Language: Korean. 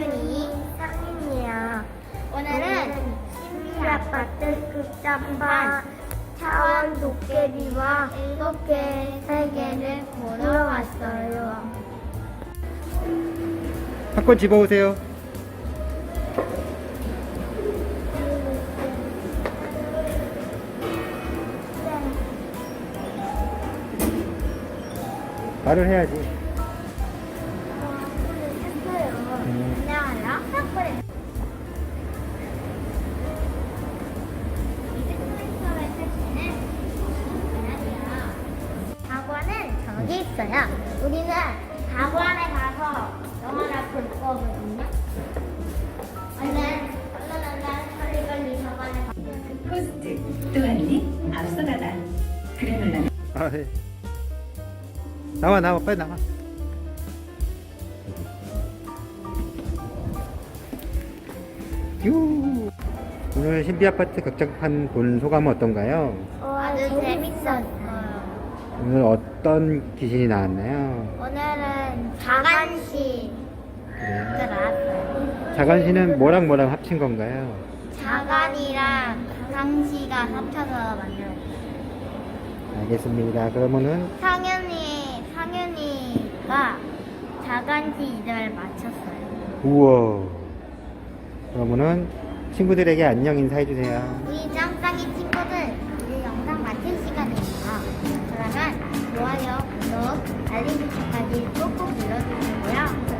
서윤이, 상윤이야. 오늘은 신비 아파트 극장판 차원 도깨비와 일곱 개의 세계를 보러 왔어요. 한권 집어오세요. 말을 해야지. 저기 있어요. 우리는 학원에 가서 영화를 볼 거거든요. 얼른, 얼른, 얼른, 빨리, 빨리 학원에 가. 토스트 또 할리? 앞서가다 그래 놀라 아, 네. 나와, 나와, 빨리 나와. 유. 오늘 신비 아파트 극장판 본 소감은 어떤가요? 아주 재밌었어요. 오늘 어떤 귀신이 나왔나요? 오늘은 자간시 그래요. 나왔어요. 자간씨는 뭐랑 뭐랑 합친 건가요? 자간이랑 강시가 합쳐서 만들었어요. 알겠습니다. 그러면은 상현이, 상현이가 자간시 이름을 맞췄어요. 우와. 그러면은 친구들에게 안녕 인사해 주세요. 우리 알림 버튼까지 꼭꼭 눌러주시고요.